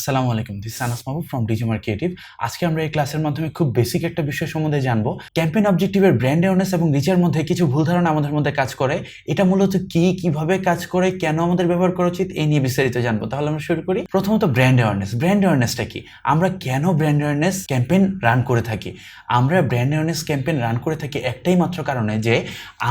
আসসালামু আলাইকুম this Sanas Mahbub from Digimar creative আজকে আমরা এই ক্লাসের মাধ্যমে খুব বেসিক একটা বিষয় সম্বন্ধে জানব। ক্যাম্পেইন অবজেক্টিভের ব্র্যান্ড অ্যাওয়ারনেস এবং রিচের মধ্যে কিছু ভুল ধারণা আমাদের মধ্যে কাজ করে। এটা মূলত কি, কীভাবে কাজ করে, কেন আমাদের ব্যবহার করা উচিত, এই নিয়ে বিস্তারিত জানব। তাহলে আমরা শুরু করি। প্রথমত ব্র্যান্ড অ্যাওয়ারনেস ব্র্যান্ড অ্যাওয়ারনেসটা কি? আমরা কেন ব্র্যান্ড অ্যাওয়ারনেস ক্যাম্পেইন রান করে থাকি? আমরা ব্র্যান্ড অ্যাওয়ারনেস ক্যাম্পেইন রান করে থাকি একটাই মাত্র কারণে যে,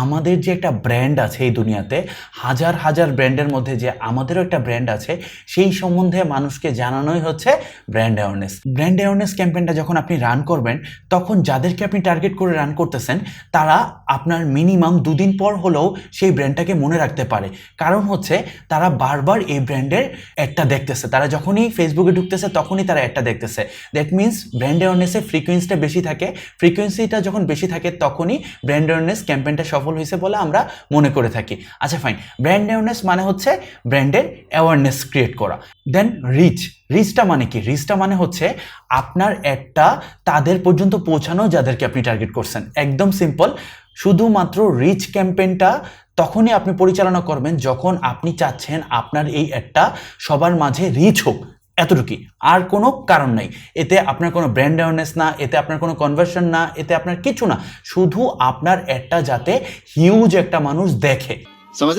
আমাদের যে একটা ব্র্যান্ড আছে এই দুনিয়াতে, হাজার হাজার ব্র্যান্ডের মধ্যে যে আমাদেরও একটা ব্র্যান্ড আছে, সেই সম্বন্ধে মানুষকে জানানোই হচ্ছে ব্র্যান্ড অ্যাওয়ারনেস ব্র্যান্ড অ্যাওয়ারনেস ক্যাম্পেইনটা যখন আপনি রান করবেন, তখন যাদেরকে আপনি টার্গেট করে রান করতেছেন, তারা আপনার মিনিমাম দুদিন পর হলেও সেই ব্র্যান্ডটাকে মনে রাখতে পারে। কারণ হচ্ছে, তারা বারবার এই ব্র্যান্ডের একটা দেখতেছে। তারা যখনই ফেসবুকে ঢুকতেছে, তখনই তারা একটা দেখতেছে। দ্যাট মিনস ব্র্যান্ড অ্যাওয়ারনেসের ফ্রিকোয়েন্সিটা বেশি থাকে। ফ্রিকোয়েন্সিটা যখন বেশি থাকে, তখনই ব্র্যান্ড অ্যাওয়ারনেস ক্যাম্পেইনটা সফল হয়েছে বলে আমরা মনে করে থাকি। আচ্ছা ফাইন ব্র্যান্ড অ্যাওয়ারনেস মানে হচ্ছে ব্র্যান্ডের অ্যাওয়ারনেস ক্রিয়েট করা। দেন রিচ রিচটা মানে কি? রিচটা মানে হচ্ছে আপনার অ্যাডটা তাদের পর্যন্ত পৌঁছানো যাদেরকে আপনি টার্গেট করছেন। একদম সিম্পল শুধুমাত্র রিচ ক্যাম্পেইনটা তখনই আপনি পরিচালনা করবেন যখন আপনি চাচ্ছেন আপনার এই অ্যাডটা সবার মাঝে রিচ হোক। এতটুকুই। আর কোনো কারণ নাই। এতে আপনার কোনো ব্র্যান্ড অ্যাওয়ারনেস না, এতে আপনার কোনো কনভার্সন না, এতে আপনার কিছু না। শুধু আপনার অ্যাডটা যাতে হিউজ একটা মানুষ দেখে। সমাজ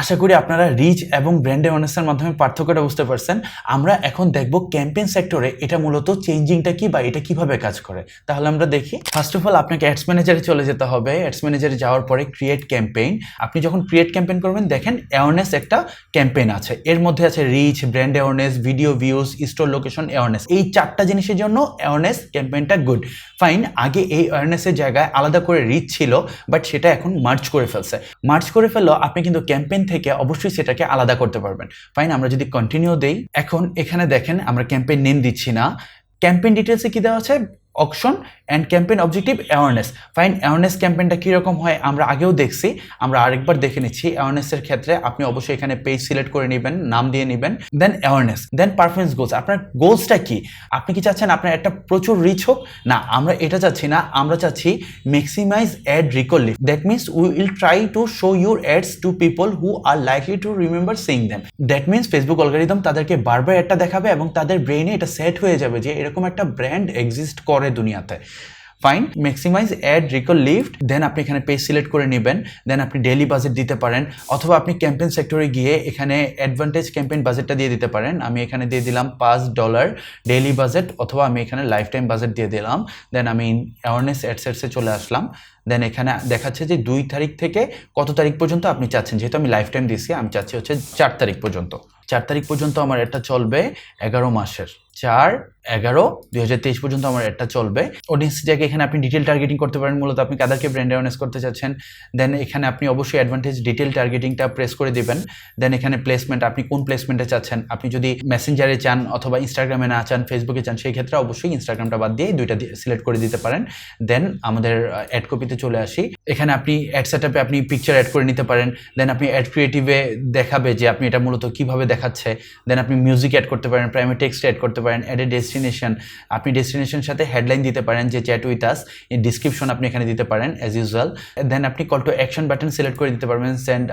আশা করি আপনারা রিচ এবং ব্র্যান্ড অনেস্টার মাধ্যমে পার্থক্যটা বুঝতে পারছেন। আমরা এখন দেখব ক্যাম্পেইন সেক্টরে এটা মূলত চেঞ্জিংটা কি বা এটা কীভাবে কাজ করে। তাহলে আমরা দেখি। ফার্স্ট অফ অল আপনাকে অ্যাডস ম্যানেজারে চলে যেতে হবে। অ্যাডস ম্যানেজারে যাওয়ার পরে ক্রিয়েট ক্যাম্পেইন আপনি যখন ক্রিয়েট ক্যাম্পেইন করবেন, দেখেন অ্যাওয়ারনেস একটা ক্যাম্পেইন আছে। এর মধ্যে আছে reach brand awareness video views store location awareness এই চারটা জিনিসের জন্য অ্যাওয়ারনেস ক্যাম্পেইনটা গুড ফাইন আগে এই অ্যাওয়ারনেসের জায়গায় আলাদা করে রিচ ছিল বাট সেটা এখন মার্চ করে ফেলছে। মার্চ করে ফেলল, আপনি কিন্তু ক্যাম্পেইন থেকে অবশ্যই সেটাকে আলাদা করতে পারবেন। ফাইন আমরা যদি কন্টিনিউ দেই, এখন এখানে দেখেন আমরা ক্যাম্পেইন নেম দিচ্ছি না। ক্যাম্পেইন ডিটেলসে কি দেওয়া আছে? Auction and campaign objective awareness fine awareness ক্যাম্পেইনটা কীরকম হয় আমরা আগেও দেখছি, আমরা আরেকবার দেখে নিচ্ছি। অ্যাওয়ারনেসের ক্ষেত্রে আপনি অবশ্যই এখানে পেজ সিলেক্ট করে নেবেন, নাম দিয়ে নেবেন then awareness then performance goals আপনার গোলসটা কি? আপনি কি চাচ্ছেন আপনার একটা প্রচুর রিচ হোক? না, আমরা এটা চাচ্ছি না, আমরা চাচ্ছি maximize ad recall that means we will try to show your ads to people who are likely to remember seeing them that means Facebook algorithm তাদেরকে বারবার একটা দেখাবে এবং তাদের ব্রেনে এটা সেট হয়ে যাবে যে এরকম একটা ব্র্যান্ড এক্সিস্ট করে দুনিয়াতে। Fine maximize ad recall lift then আপনি এখানে পেজ সিলেক্ট করে নেবেন দেন আপনি ডেলি বাজেট দিতে পারেন, অথবা আপনি ক্যাম্পেইন সেক্টরে গিয়ে এখানে অ্যাডভান্টেজ ক্যাম্পেইন বাজেটটা দিয়ে দিতে পারেন। আমি এখানে দিয়ে দিলাম পাঁচ ডলার ডেইলি বাজেট অথবা আমি এখানে লাইফ টাইম বাজেট দিয়ে দিলাম দেন আমি অ্যাওয়ারনেস অ্যাডসেটসে চলে আসলাম। দেন এখানে দেখাচ্ছে যে দুই তারিখ থেকে কত তারিখ পর্যন্ত আপনি চাচ্ছেন? যেহেতু আমি লাইফ টাইম দিচ্ছি আমি চাচ্ছি হচ্ছে চার তারিখ পর্যন্ত। চার তারিখ পর্যন্ত আমার এটা চলবে, এগারো মাসের। চার, এগারো, দুই হাজার তেইশ পর্যন্ত আমার এটা চলবে। অডিয়েন্স জায়গায় এখানে আপনি ডিটেল টার্গেটিং করতে পারেন, মূলত আপনি কাদেরকে ব্র্যান্ড অ্যাওয়ারনেস করতে চাচ্ছেন। দেন এখানে আপনি অবশ্যই অ্যাডভান্টেজ ডিটেল টার্গেটিংটা প্রেস করে দিবেন। দেন এখানে প্লেসমেন্ট আপনি কোন প্লেসমেন্টে চাচ্ছেন? আপনি যদি মেসেঞ্জারে চান অথবা ইনস্টাগ্রামে না চান ফেসবুকে চান, সেই ক্ষেত্রে অবশ্যই ইনস্টাগ্রামটা বাদ দিয়ে দুইটা সিলেক্ট করে দিতে পারেন। দেন আমাদের অ্যাড কপিতে চলে আসি। এখানে আপনি অ্যাড সেটআপে আপনি পিকচার অ্যাড করে নিতে পারেন। দেন আপনি অ্যাড ক্রিয়েটিভে দেখাবে যে আপনি এটা মূলত কীভাবে দেখাচ্ছে দেন আপনি মিউজিক অ্যাড করতে পারেন প্রাইমারি টেক্সট অ্যাড করতে পারেন অ্যাডে ডেস্টিনেশন আপনি ডেস্টিনেশনের সাথে হেডলাইন দিতে পারেন যে চ্যাট উইথ আস এই ডিসক্রিপশন আপনি এখানে দিতে পারেন অ্যাজ ইউজুয়াল দেন আপনি call to action button select করে দিতে পারবেন send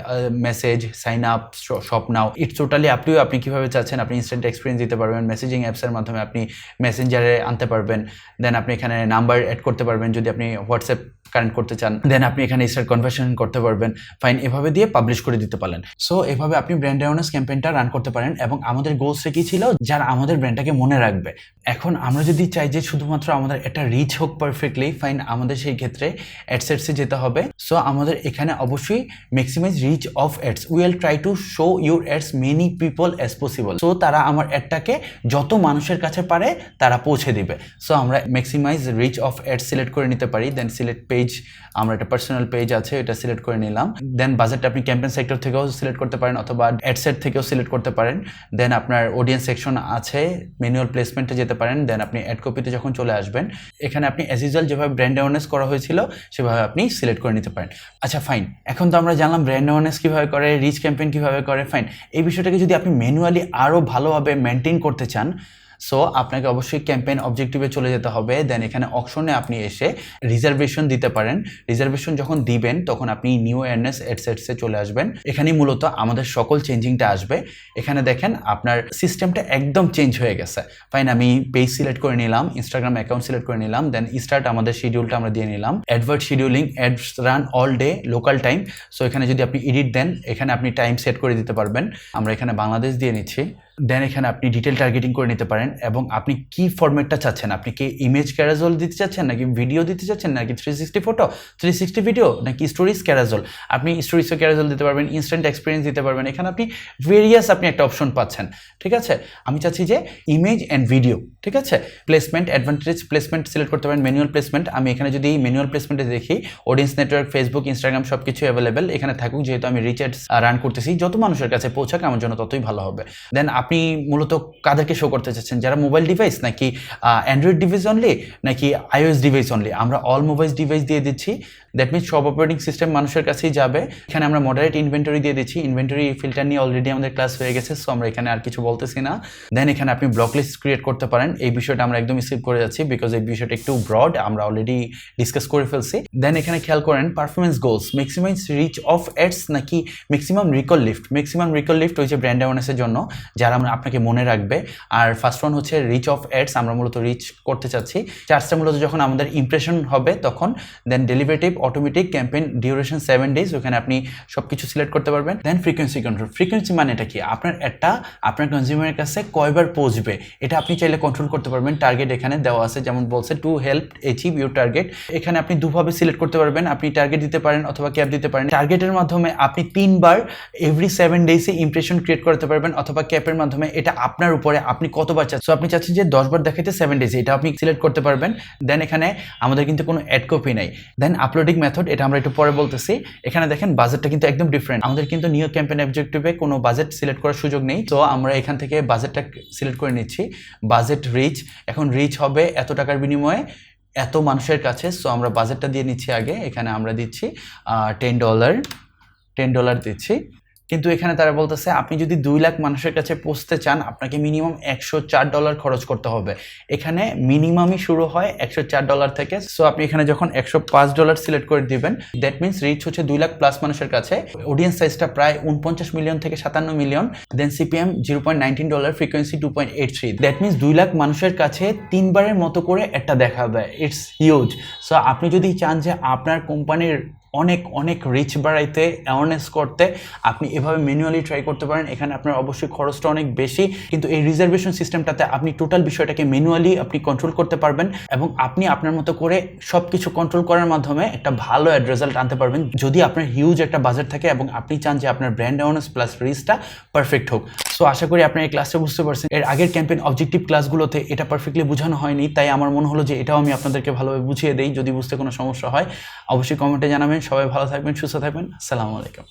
message sign up shop now it's totally আপনিও আপনি কীভাবে চাচ্ছেন, আপনি ইনস্ট্যান্ট এক্সপিরিয়েন্স দিতে পারবেন মেসেজিং অ্যাপসের মাধ্যমে আপনি মেসেঞ্জারে আনতে পারবেন দেন আপনি এখানে নাম্বার অ্যাড করতে পারবেন, যদি আপনি হোয়াটসঅ্যাপ কানেক্ট করতে চান দেন আপনি এখানে স্টার্ট কনভার্সন করতে পারবেন ফাইন এভাবে দিয়ে পাবলিশ করে দিতে পারেন সো এভাবে আপনি ব্র্যান্ড অ্যাওয়ারনেস ক্যাম্পেইনটা রান করতে পারেন এবং আমাদের গোলসটা কি ছিল? যারা আমাদের ব্র্যান্ডটাকে মনে রাখবে। এখন আমরা যদি চাই যে শুধুমাত্র আমাদের একটা রিচ হোক পারফেক্টলি ফাইন আমাদের সেই ক্ষেত্রে অ্যাডসেটসে যেতে হবে। সো আমাদের এখানে অবশ্যই maximize reach of ads will try to show your ads many people as possible so তারা আমার অ্যাডটাকে যত মানুষের কাছে পারে, তারা পৌঁছে দিবে। সো আমরা maximize reach of ads select করে নিতে পারি। দেন সিলেক্ট পেজ আমরা একটা পার্সোনাল পেজ আছে এটা সিলেক্ট করে নিলাম। দেন বাজেটটা আপনি ক্যাম্পেন সেক্টর থেকেও সিলেক্ট করতে পারেন অথবা অ্যাডসেট থেকেও সিলেক্ট করতে পারেন দেন আপনার অডিয়েন্স সেকশন আছে ম্যানুয়াল প্লেসমেন্টে যেতে পারেন দেন আপনি অ্যাড কপিতে যখন চলে আসবেন, এখানে আপনি অ্যাজ যেভাবে ব্র্যান্ড অ্যাওয়ারনেস করা হয়েছিল, সেভাবে আপনি সিলেক্ট করে নিতে পারেন। আচ্ছা ফাইন এখন তো আমরা জানলাম ব্র্যান্ড অ্যাওয়ারনেস কীভাবে করে রিচ ক্যাম্পেইন কীভাবে করে ফাইন এই বিষয়টাকে যদি আপনি ম্যানুয়ালি আরও ভালোভাবে মেনটেন করতে চান সো আপনাকে অবশ্যই ক্যাম্পেইন অবজেক্টিভে চলে যেতে হবে। দেন এখানে অপশনে আপনি এসে রিজার্ভেশন দিতে পারেন। রিজার্ভেশন যখন দিবেন, তখন আপনি নিউ অ্যাওয়ারনেস এটসেটসে চলে আসবেন। এখানেই মূলত আমাদের সকল চেঞ্জিংটা আসবে। এখানে দেখেন, আপনার সিস্টেমটা একদম চেঞ্জ হয়ে গেছে। ফাইন আমি পেজ সিলেক্ট করে নিলাম ইনস্টাগ্রাম অ্যাকাউন্ট সিলেক্ট করে নিলাম। দেন স্টার্ট আমাদের শিডিউলটা আমরা দিয়ে নিলাম। Advert scheduling ads run all day local time so এখানে যদি আপনি এডিট দেন, এখানে আপনি টাইম সেট করে দিতে পারবেন। আমরা এখানে বাংলাদেশ দিয়ে নিচ্ছি। দেন এখানে আপনি ডিটেল টার্গেটিং করে নিতে পারেন এবং আপনি কি ফরম্যাটটা চাচ্ছেন? আপনি কি ইমেজ ক্যারাজল দিতে চাচ্ছেন নাকি ভিডিও দিতে চাচ্ছেন নাকি three sixty photo three sixty video নাকি স্টোরিজ ক্যারাজল আপনি স্টোরিজও ক্যারাজল দিতে পারবেন ইনস্ট্যান্ট এক্সপিরিয়েন্স দিতে পারবেন। এখানে আপনি ভেরিয়াস আপনি একটা অপশন পাচ্ছেন, ঠিক আছে? আমি চাচ্ছি যে ইমেজ অ্যান্ড ভিডিও ঠিক আছে? প্লেসমেন্ট অ্যাডভান্টেজ প্লেসমেন্ট সিলেক্ট করতে পারেন ম্যানুয়াল প্লেসমেন্ট আমি এখানে যদি ম্যানুয়াল প্লেসমেন্টে দেখি অডিয়েন্স নেটওয়ার্ক ফেসবুক ইনস্টাগ্রাম সব কিছু অ্যাভেলেবেল এখানে থাকুক, যেহেতু আমি রিচার্জ রান করতেছি, যত মানুষের কাছে পৌঁছাক, আমার জন্য ততই ভালো হবে। দেন আপনি মূলত কাদেরকে শো করতে চাচ্ছেন? যারা মোবাইল ডিভাইস নাকি অ্যান্ড্রয়েড ডিভাইস অনলি নাকি আইওএস ডিভাইস অনলি আমরা অল মোবাইল ডিভাইস দিয়ে দিচ্ছি। দ্যাট মিনস সব অপারেটিং সিস্টেম মানুষের কাছেই যাবে। এখানে আমরা মডারেট ইনভেন্টরি দিয়ে দিচ্ছি। ইনভেন্টরি ফিল্টার নিয়ে অলরেডি আমাদের ক্লাস হয়ে গেছে সো আমরা এখানে আর কিছু বলতেছি না। দেন এখানে আপনি ব্লক লিস্ট ক্রিয়েট করতে পারেন। এই বিষয়টা আমরা একদম স্কিপ করে যাচ্ছি বিকজ এই বিষয়টা একটু ব্রড আমরা অলরেডি ডিসকাস করে ফেলছি। দেন এখানে খেয়াল করেন performance goals maximum reach of ads নাকি maximum recall lift maximum recall lift হচ্ছে ব্র্যান্ড অ্যাওয়ারনেসের জন্য, যারা আমরা আপনাকে মনে রাখবে। আর ফার্স্ট ওয়ান হচ্ছে রিচ অফ অ্যাডস আমরা মূলত রিচ করতে চাচ্ছি। চার্জটা মূলত যখন আমাদের ইমপ্রেশন হবে তখন then ডেলিভারেটিভ automatic campaign duration seven days ওখানে আপনি সব কিছু সিলেক্ট করতে পারবেন। দেন ফ্রিকোয়েন্সি কন্ট্রোল ফ্রিকোয়েন্সি মানে এটা কি? আপনার একটা, আপনার কনজিউমারের কাছে কয়বার পৌঁছবে, এটা আপনি চাইলে কন্ট্রোল করতে পারবেন। টার্গেট এখানে দেওয়া আছে, যেমন বলছে to help achieve your target এখানে আপনি দুভাবে সিলেক্ট করতে পারবেন, আপনি টার্গেট দিতে পারেন অথবা ক্যাপ দিতে পারেন। টার্গেটের মাধ্যমে আপনি তিনবার এভরি সেভেন ডেজে ইমপ্রেশন ক্রিয়েট করতে পারবেন, অথবা ক্যাপের মাধ্যমে এটা আপনার উপরে আপনি কতবার চাচ্ছেন। সো আপনি চাচ্ছেন যে দশবার দেখাইতে সেভেন ডেজে এটা আপনি সিলেক্ট করতে পারবেন। দেন এখানে আমাদের কিন্তু কোনো অ্যাড কপি নাই। দেন আপলোডিং মেথড এটা আমরা একটু পরে বলতেছি। এখানে দেখেন বাজেটটা কিন্তু একদম ডিফারেন্ট আমাদের কিন্তু নিউ ক্যাম্পেন অবজেক্টিভে কোনো বাজেট সিলেক্ট করার সুযোগ নেই। তো আমরা এখান থেকে বাজেটটা সিলেক্ট করে নিচ্ছি। বাজেট রিচ এখন রিচ হবে এত টাকার বিনিময়ে এত মানুষের কাছে। সো আমরা বাজেটটা দিয়ে নিচ্ছি আগে। এখানে আমরা দিচ্ছি টেন ডলার টেন ডলার দিচ্ছি। কিন্তু এখানে তারা বলতেছে, আপনি যদি দুই লাখ মানুষের কাছে পৌঁছতে চান, আপনাকে মিনিমাম একশো চার ডলার খরচ করতে হবে। এখানে মিনিমামই শুরু হয় একশো চার ডলার থেকে। সো আপনি এখানে যখন একশো পাঁচ ডলার সিলেক্ট করে দিবেন দ্যাট মিনস রিচ হচ্ছে দুই লাখ প্লাস মানুষের কাছে। অডিয়েন্স সাইজটা প্রায় উনপঞ্চাশ মিলিয়ন থেকে সাতান্ন million then CPM zero point nineteen dollar frequency two point eight three that means দুই লাখ মানুষের কাছে তিনবারের মতো করে একটা দেখাবে ইটস হিউজ সো আপনি যদি চান যে আপনার কোম্পানির অনেক অনেক রিচ বাড়াইতে অ্যাওয়ারনেস করতে আপনি এভাবে ম্যানুয়ালি ট্রাই করতে পারেন। এখানে আপনার অবশ্যই খরচটা অনেক বেশি। কিন্তু এই রিজার্ভেশন সিস্টেমটাতে আপনি টোটাল বিষয়টাকে ম্যানুয়ালি আপনি কন্ট্রোল করতে পারবেন এবং আপনি আপনার মতো করে সব কিছু কন্ট্রোল করার মাধ্যমে একটা ভালো অ্যাড রেজাল্ট আনতে পারবেন। যদি আপনার হিউজ একটা বাজেট থাকে এবং আপনি চান যে আপনার ব্র্যান্ড অ্যাওয়ারনেস প্লাস রিচটা পারফেক্ট হোক। সো আশা করি আপনার এই ক্লাসটা বুঝতে পারছেন। এর আগের ক্যাম্পেন অবজেক্টিভ ক্লাসগুলোতে এটা পারফেক্টলি বোঝানো হয়নি, তাই আমার মনে হলো যে এটাও আমি আপনাদেরকে ভালোভাবে বুঝিয়ে দেই, যদি বুঝতে কোনো সমস্যা হয়, অবশ্যই কমেন্টে জানাবেন। সবাই ভালো থাকবেন, সুস্থ থাকবেন। আসসালামু আলাইকুম।